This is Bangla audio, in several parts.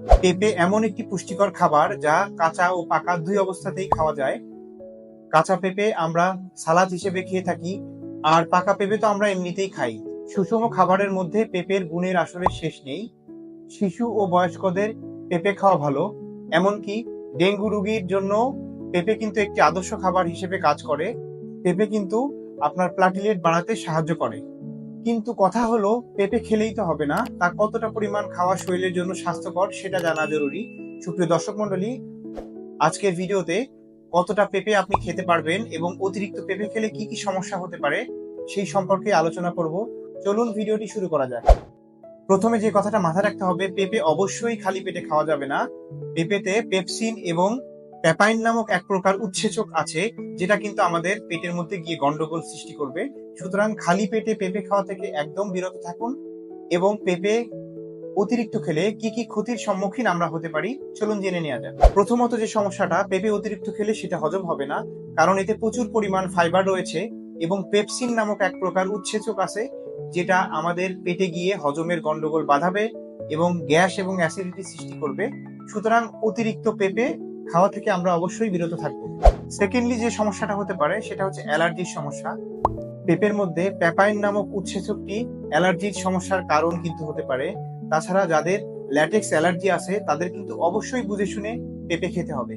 পেঁপে এমন একটি পুষ্টিকর খাবার যা কাঁচা ও পাকা দুই অবস্থাতেই খাওয়া যায়। কাঁচা পেঁপে আমরা সালাদ হিসেবে খেয়ে থাকি, আর পাকা পেঁপে তো আমরা এমনিতেই খাই। সুষম খাবারের মধ্যে পেঁপের গুণের আসলে শেষ নেই। শিশু ও বয়স্কদের পেঁপে খাওয়া ভালো, এমনকি ডেঙ্গু রোগীর জন্য পেঁপে কিন্তু একটি আদর্শ খাবার হিসেবে কাজ করে। পেঁপে কিন্তু আপনার প্লাটিলেট বাড়াতে সাহায্য করে। কিন্তু কথা হলো পেঁপে খেলেই তো হবে না। তা কতটা পরিমাণ খাওয়া শরীরের জন্য স্বাস্থ্যকর সেটা জানা জরুরি। সুপ্রিয় দর্শক মন্ডলী আজকের ভিডিওতে কতটা পেঁপে আপনি খেতে পারবেন এবং অতিরিক্ত পেঁপে খেলে কি কি সমস্যা হতে পারে সেই সম্পর্কে আলোচনা করব। চলুন ভিডিওটি শুরু করা যাক। প্রথমে যে কথাটা মাথায় রাখতে হবে, পেঁপে অবশ্যই খালি পেটে খাওয়া যাবে না। পেঁপেতে পেপসিন এবং প্যাপাইন নামক এক প্রকার উৎসেচক আছে, যেটা কিন্তু আমাদের পেটের মধ্যে গিয়ে গন্ডগোল সৃষ্টি করবে। সুতরাং খালি পেটে পেঁপে খাওয়া থেকে একদম বিরত থাকুন এবং পেঁপে অতিরিক্ত খেলে কি কি ক্ষতির সম্মুখীন আমরা হতে পারি, চলুন জেনে নেওয়া যাক। প্রথমত যে সমস্যাটা, পেঁপে অতিরিক্ত খেলে সেটা হজম হবে না, কারণ এতে প্রচুর পরিমাণ ফাইবার রয়েছে এবং পেপসিন নামক এক প্রকার উৎসেচক আছে, যেটা আমাদের পেটে গিয়ে হজমের গন্ডগোল বাঁধাবে এবং গ্যাস এবং অ্যাসিডিটি সৃষ্টি করবে। সুতরাং অতিরিক্ত পেঁপে খাওয়া থেকে আমরা অবশ্যই বিরত থাকব। সেকেন্ডলি যে সমস্যাটা হতে পারে, সেটা হচ্ছে অ্যালার্জির সমস্যা। পেঁপের মধ্যে প্যাপাইন নামক উৎসেচকটি অ্যালার্জির সমস্যার কারণ কিন্তু হতে পারে। তাছাড়া যাদের ল্যাটেক্স অ্যালার্জি আছে, তাদের কিন্তু অবশ্যই বুঝে শুনে পেঁপে খেতে হবে।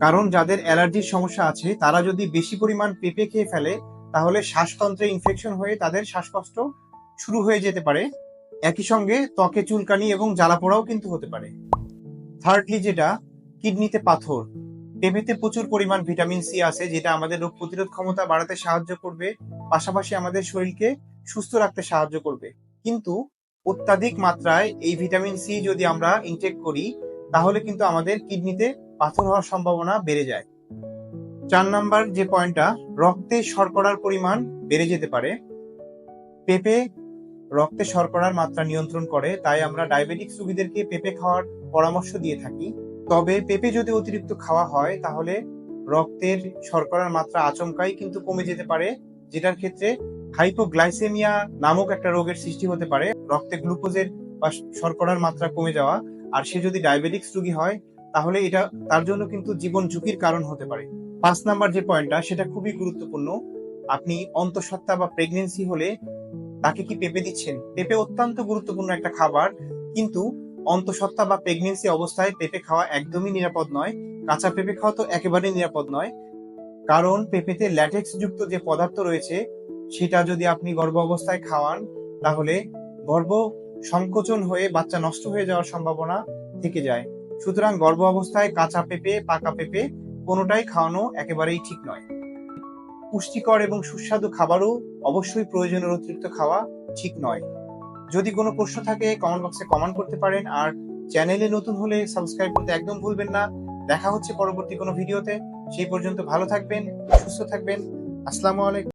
কারণ যাদের অ্যালার্জির সমস্যা আছে, তারা যদি বেশি পরিমাণ পেঁপে খেয়ে ফেলে, তাহলে শ্বাসতন্ত্রে ইনফেকশন হয়ে তাদের শ্বাসকষ্ট শুরু হয়ে যেতে পারে। একই সঙ্গে ত্বকে চুলকানি এবং জ্বালাপোড়াও কিন্তু হতে পারে। থার্ডলি যেটা কিডনিতে পাথর। পেঁপেতে প্রচুর পরিমাণ ভিটামিন সি আছে, যেটা আমাদের রোগ প্রতিরোধ ক্ষমতা বাড়াতে সাহায্য করবে, পাশাপাশি আমাদের শরীরকে সুস্থ রাখতে সাহায্য করবে। কিন্তু অত্যাধিক মাত্রায় এই ভিটামিন সি যদি আমরা ইনটেক করি, তাহলে কিন্তু আমাদের কিডনিতে পাথর হওয়ার সম্ভাবনা বেড়ে যায়। চার নাম্বার যে পয়েন্টটা, রক্তে শর্করার পরিমাণ বেড়ে যেতে পারে। পেঁপে রক্তে শর্করার মাত্রা নিয়ন্ত্রণ করে, তাই আমরা ডায়াবেটিক রোগীদেরকে পেঁপে খাওয়ার পরামর্শ দিয়ে থাকি। তবে পেঁপে যদি অতিরিক্ত খাওয়া হয়, তাহলে রক্তের শর্করার মাত্রা আচমকাই কিন্তু কমে যেতে পারে, যেটার ক্ষেত্রে হাইপোগ্লাইসেমিয়া নামক একটা রোগের সৃষ্টি হতে পারে। রক্তে গ্লুকোজের বা শর্করার মাত্রা কমে যাওয়া, আর সে যদি ডায়াবেটিক্স রোগী হয়, তাহলে এটা তার জন্য কিন্তু জীবন ঝুঁকির কারণ হতে পারে। পাঁচ নাম্বার যে পয়েন্টটা, সেটা খুবই গুরুত্বপূর্ণ। আপনি অন্তঃসত্ত্বা বা প্রেগনেন্সি হলে তাকে কি পেঁপে দিচ্ছেন? পেঁপে অত্যন্ত গুরুত্বপূর্ণ একটা খাবার, কিন্তু অন্তঃসত্ত্বা বা প্রেগনেন্সি অবস্থায় পেঁপে খাওয়া একদমই নিরাপদ নয়। কাঁচা পেঁপে খাওয়া তো একেবারেই নিরাপদ নয়। কারণ পেঁপেতে ল্যাটেক্স যুক্ত যে পদার্থ রয়েছে, সেটা যদি আপনি গর্ভ অবস্থায় খাওয়ান, তাহলে গর্ভ সংকোচন হয়ে বাচ্চা নষ্ট হয়ে যাওয়ার সম্ভাবনা থেকে যায়। সুতরাং গর্ভ অবস্থায় কাঁচা পেঁপে, পাকা পেঁপে কোনোটাই খাওয়ানো একেবারেই ঠিক নয়। পুষ্টিকর এবং সুস্বাদু খাবারও অবশ্যই প্রয়োজনের অতিরিক্ত খাওয়া ঠিক নয়। যদি কোনো প্রশ্ন থাকে কমেন্ট বক্সে কমেন্ট করতে পারেন। আর চ্যানেলে নতুন হলে সাবস্ক্রাইব করতে একদম ভুলবেন না। দেখা হচ্ছে পরবর্তী কোনো ভিডিওতে সেই পর্যন্ত ভালো থাকবেন, সুস্থ থাকবেন। আসসালামু আলাইকুম।